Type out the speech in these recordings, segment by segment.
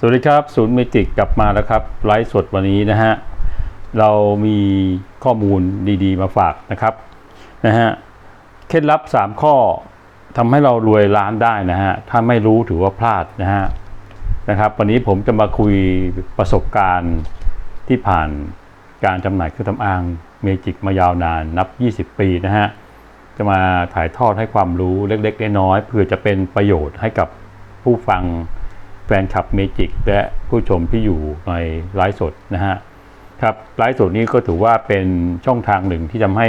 สวัสดีครับ ศูนย์เมจิกกลับมาแล้วครับ ไลฟ์สดวันนี้นะฮะ เรามีข้อมูลดีๆ มาฝากนะครับนะฮะเคล็ดลับ 3 ข้อทำให้เรารวยล้านได้นะฮะ ถ้าไม่รู้ถือว่าพลาดนะฮะนะครับ วันนี้ผมจะมาคุยประสบการณ์ที่ผ่านการจำหน่ายเครื่องสำอางเมจิกมายาวนานนับ 20 ปีนะฮะ จะมาถ่ายทอดให้ความรู้เล็กๆน้อยๆเพื่อจะเป็นประโยชน์ให้กับผู้ฟัง แฟนคลับเมจิกและผู้ชมที่อยู่ในไลฟ์สดนะฮะครับไลฟ์สดนี้ก็ถือว่าเป็นช่องทางหนึ่งที่ทำให้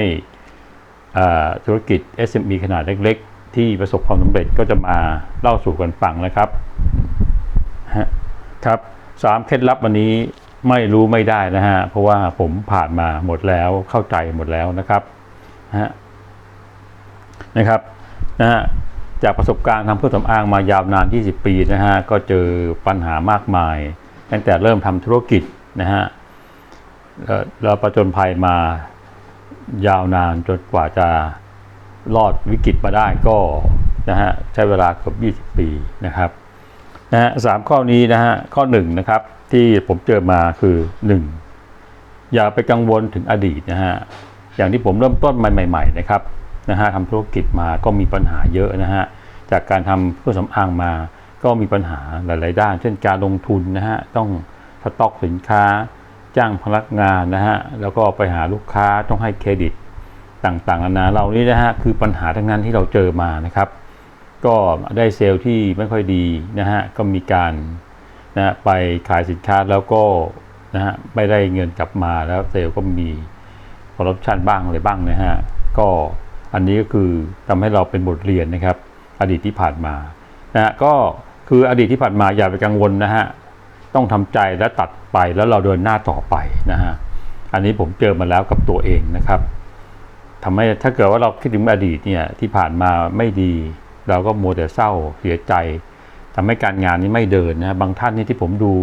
ธุรกิจ SME ขนาดเล็ก ๆ ที่ประสบความสำเร็จก็จะมาเล่าสู่กันฟังนะครับฮะครับสามเคล็ดลับวันนี้ไม่รู้ไม่ได้นะฮะ เพราะว่าผมผ่านมาหมดแล้วเข้าใจหมดแล้วนะครับฮะนะครับนะฮะ จากประสบการณ์ทำเครื่องสำอางมายาวนาน 20 ปีนะฮะ ก็เจอปัญหามากมาย ตั้งแต่เริ่มทำธุรกิจนะฮะ แล้วประจนภัยมายาวนานจนกว่าจะรอดวิกฤตมาได้ก็นะฮะใช้เวลาเกือบ20 ปีนะครับนะฮะสามข้อนี้นะฮะข้อหนึ่งนะครับที่ผมเจอมาคือ 1. อย่าไปกังวลถึงอดีตนะฮะอย่างที่ผมเริ่มต้นใหม่ๆนะครับ นะฮะทำธุรกิจมาก็มีปัญหาเยอะนะฮะจากการทำเครื่องสำอางมาก็มีปัญหาหลาย ๆ ด้าน เช่นการลงทุนนะฮะต้องสต็อกสินค้า จ้างพนักงานนะฮะแล้วก็ไปหาลูกค้าต้องให้เครดิตต่างๆนานาเหล่านี้นะฮะคือปัญหาทั้งนั้นที่เราเจอมานะครับ ก็ได้เซลล์ที่ไม่ค่อยดีนะฮะก็มีการนะฮะไปขายสินค้าแล้วก็นะฮะไม่ได้เงินกลับมาแล้วเซลล์ก็มีคอร์รัปชันบ้างอะไรบ้างนะฮะก็ อันนี้ก็คือทำให้เราเป็นบทเรียนนะครับ อดีตที่ผ่านมานะฮะก็คืออดีตที่ผ่านมาอย่าไปกังวลนะฮะต้องทำใจและตัดไปแล้วเราเดินหน้าต่อไปนะฮะอันนี้ผมเจอมาแล้วกับตัวเองนะครับทำให้ถ้าเกิดว่าเราคิดถึงอดีตเนี่ยที่ผ่านมาไม่ดี เราก็โมัวแต่เศร้าเสียใจทำให้การงานนี้ไม่เดินนะบางท่านนี่ที่ผมดู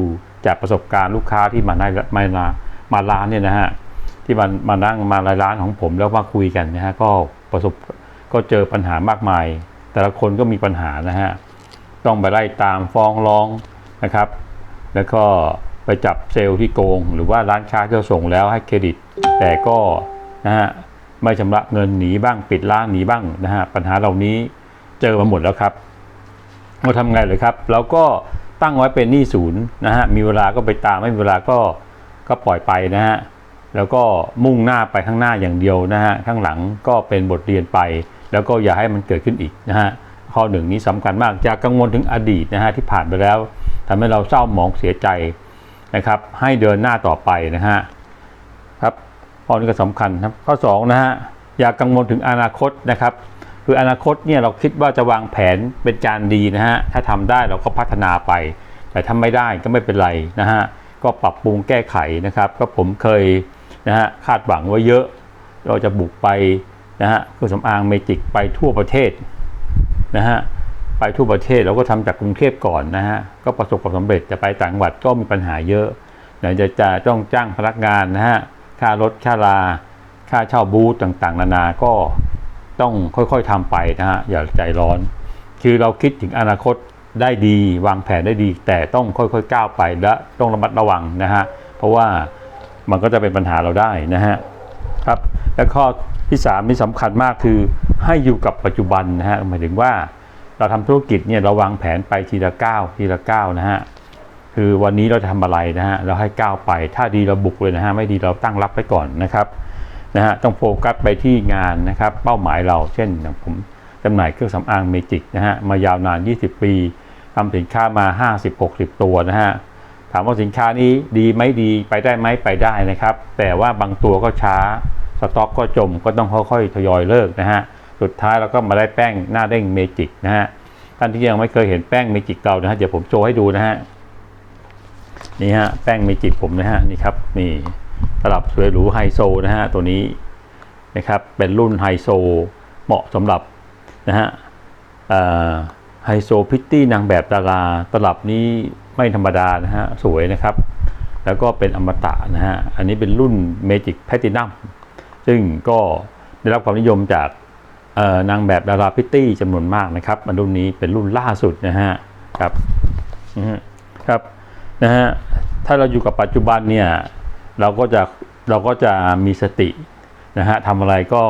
จากประสบการณ์ลูกค้าที่มาในมามามาร้านเนี่ยนะฮะที่มันมานั่งมาในร้านของผมแล้วมาคุยกันนะฮะก็ ประสบก็เจอปัญหามากมาย แต่ละคนก็มีปัญหานะฮะต้องไปไล่ตามฟ้องร้องนะครับ แล้วก็ไปจับเซลล์ที่โกง หรือว่าร้านค้าที่ส่งแล้วให้เครดิต แต่ก็นะฮะไม่ชำระเงินหนีบ้างปิดร้านหนีบ้างนะฮะปัญหาเหล่านี้เจอมาหมดแล้วครับเราทำไงเลยครับเราก็ตั้งไว้เป็นหนี้ศูนย์นะฮะมีเวลาก็ไปตามไม่มีเวลาก็ก็ปล่อยไปนะฮะ แล้วก็มุ่งหน้าไปข้างหน้าอย่างเดียวนะฮะข้างหลังก็เป็นบทเรียนไป แล้วก็อย่าให้มันเกิดขึ้นอีกนะฮะข้อหนึ่งนี้สำคัญมากจะกังวลถึงอดีตนะฮะที่ผ่านไปแล้วทำให้เราเศร้าหมองเสียใจนะครับ ให้เดินหน้าต่อไปนะฮะครับข้อนี้ก็สำคัญครับ ข้อ2นะฮะอย่ากังวลถึงอนาคตนะครับ คืออนาคตเนี่ยเราคิดว่าจะวางแผนเป็นการดีนะฮะถ้าทำได้เราก็พัฒนาไป แต่ทำไม่ได้ก็ไม่เป็นไรนะฮะก็ปรับปรุงแก้ไขนะครับ ก็ผมเคย นะฮะคาดหวังไว้เยอะ เราจะบุกไปนะฮะเครื่องสำอางเมจิกไปทั่วประเทศนะฮะไปทั่วประเทศเราก็ทำจากกรุงเทพก่อนนะฮะก็ประสบความสำเร็จจะไปต่างจังหวัดก็มีปัญหาเยอะไหนจะจะต้องจ้างพนักงานนะฮะค่ารถค่าลา ค่าเช่าบูธต่างๆ นานาก็ต้องค่อยๆทำไปนะฮะอย่าใจร้อน คือเราคิดถึงอนาคตได้ดี วางแผนได้ดี แต่ต้องค่อยๆก้าวไปและต้องระมัดระวังนะฮะเพราะว่า มันก็จะเป็นปัญหาเราได้นะฮะครับและข้อที่สามที่สำคัญมากคือให้อยู่กับปัจจุบันนะฮะหมายถึงว่าเราทำธุรกิจเนี่ยเราวางแผนไปทีละก้าวทีละก้าวนะฮะคือวันนี้เราจะทำอะไรนะฮะเราให้ก้าวไปถ้าดีเราบุกเลยนะฮะไม่ดีเราตั้งรับไปก่อนนะครับนะฮะต้องโฟกัสไปที่งานนะครับเป้าหมายเราเช่นอย่างผมจำหน่ายเครื่องสำอางเมจิกนะฮะมายาวนาน 20 ปีทำสินค้ามา 50-60 ตัวนะฮะ ถามว่าสินค้านี้ดีไหมดีไปได้ไหมไปได้นะครับ แต่ว่าบางตัวก็ช้า สต็อกก็จมก็ต้องค่อยๆทยอยเลิกนะฮะสุดท้ายเราก็มาได้แป้งหน้าเด้งเมจิกนะฮะท่านที่ยังไม่เคยเห็นแป้งเมจิกเรานะฮะเดี๋ยวผมโชว์ให้ดูนะฮะนี่ฮะแป้งเมจิกผมนะฮะนี่ครับนี่ตลับสวยหรูไฮโซนะฮะตัวนี้นะครับเป็นรุ่นไฮโซเหมาะสำหรับนะฮะไฮโซพิตตี้นางแบบดาราตลับนี้ ไม่ธรรมดานะฮะสวยนะครับ แล้วก็เป็นอมตะนะฮะอันนี้เป็นรุ่นเมจิกแพตินัมซึ่งก็ได้รับความนิยมจากนางแบบดาราพิตตี้จำนวนมากนะครับอันรุ่นนี้เป็นรุ่นล่าสุดนะฮะครับครับนะฮะถ้าเราอยู่กับปัจจุบันเนี่ยเราก็จะเราก็จะมีสตินะฮะทำอะไรก็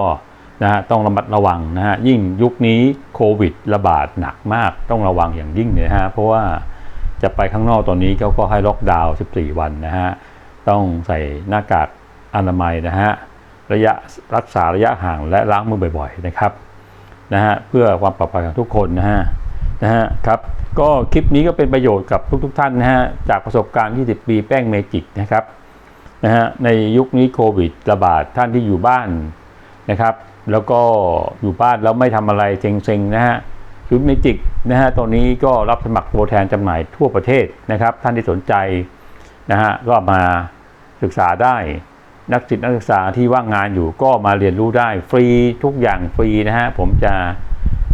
นะฮะต้องระมัดระวังนะฮะยิ่งยุคนี้โควิดระบาดหนักมากต้องระวังอย่างยิ่งเลยฮะเพราะว่า จะไปข้างนอกตอนนี้เขาก็ให้ล็อกดาวน์ 14 วันนะฮะ ต้องใส่หน้ากากอนามัยนะฮะ ระยะรักษาระยะห่างและล้างมือบ่อยๆนะครับ นะฮะ เพื่อความปลอดภัยของทุกคนนะฮะ นะฮะ ครับ ก็คลิปนี้ก็เป็นประโยชน์กับทุกๆทท่านนะฮะ จากประสบการณ์ 20 ปีแป้งเมจิกนะครับ นะฮะ ในยุคนี้โควิดระบาดท่านที่อยู่บ้านนะครับ แล้วก็อยู่บ้านแล้วไม่ทำอะไรเซ็งๆนะฮะ ชุดเมจิกนะฮะตอนนี้ก็รับสมัครตัวแทนจำหน่ายทั่วประเทศนะครับ ท่านที่สนใจนะฮะก็มาศึกษาได้นักศึกษานักศึกษาที่ว่างงานอยู่ก็มาเรียนรู้ได้ฟรีทุกอย่างฟรีนะฮะผมจะ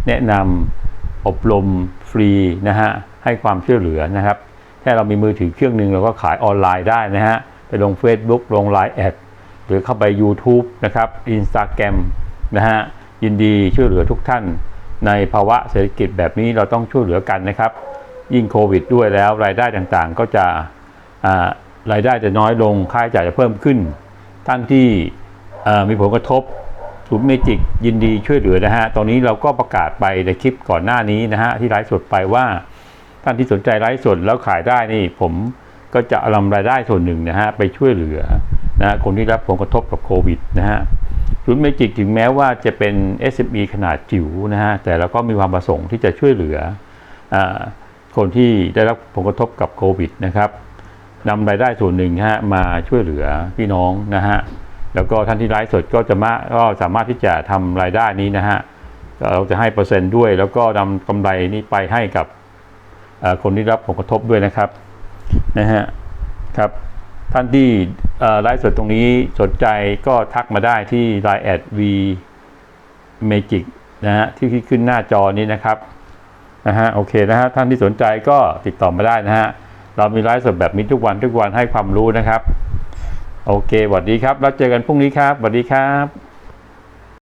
แนะนำอบรมฟรีนะฮะให้ความช่วยเหลือนะครับแค่เรามีมือถือเครื่องหนึ่งเราก็ขายออนไลน์ได้นะฮะไปลง Facebook ลง Line แอดหรือเข้าไป YouTube นะครับ Instagram นะฮะยินดีช่วยเหลือทุกท่าน ในภาวะเศรษฐกิจแบบนี้เราต้องช่วยเหลือกันนะครับ ยิ่งโควิดด้วยแล้วรายได้ต่างๆ ก็จะรายได้จะน้อยลงค่าใช้จ่ายจะเพิ่มขึ้น ท่านที่มีผลกระทบศูนย์เมจิกยินดีช่วยเหลือนะฮะ ตอนนี้เราก็ประกาศไปในคลิปก่อนหน้านี้นะฮะที่ไลฟ์สดไปว่าท่านที่สนใจไลฟ์สดแล้วขายได้นี่ผมก็จะนำรายได้ส่วนหนึ่งนะฮะไปช่วยเหลือนะฮะคนที่รับผลกระทบกับโควิดนะฮะ ศูนย์เมจิกถึงแม้ว่าจะเป็น SME ขนาดจิ๋วนะฮะแต่เราก็มีความประสงค์ที่จะช่วยเหลืออคนที่ได้รับผลกระทบกับโควิดนะครับนำรายได้ส่วนหนึ่งฮะมาช่วยเหลือพี่น้องนะฮะแล้วก็ท่านที่ไลฟ์สดก็จะมาก็สามารถที่จะทำรายได้นี้นะฮะเราจะให้เปอร์เซ็นต์ด้วย แล้วก็นำกำไรนี้ไปให้กับคนที่รับผลกระทบด้วยนะครับนะฮะครับท่านที่ ไลฟ์สดตรงนี้สนใจก็ทักมาได้ที่ Line แอด V Magic นะฮะที่ขึ้นหน้าจอนี้นะครับนะฮะโอเคนะฮะท่านที่สนใจก็ติดต่อมาได้นะฮะเรามีไลฟ์สดแบบนี้ทุกวันทุกวันให้ความรู้นะครับ โอเคสวัสดีครับ แล้วเจอกันพรุ่งนี้ครับสวัสดีครับ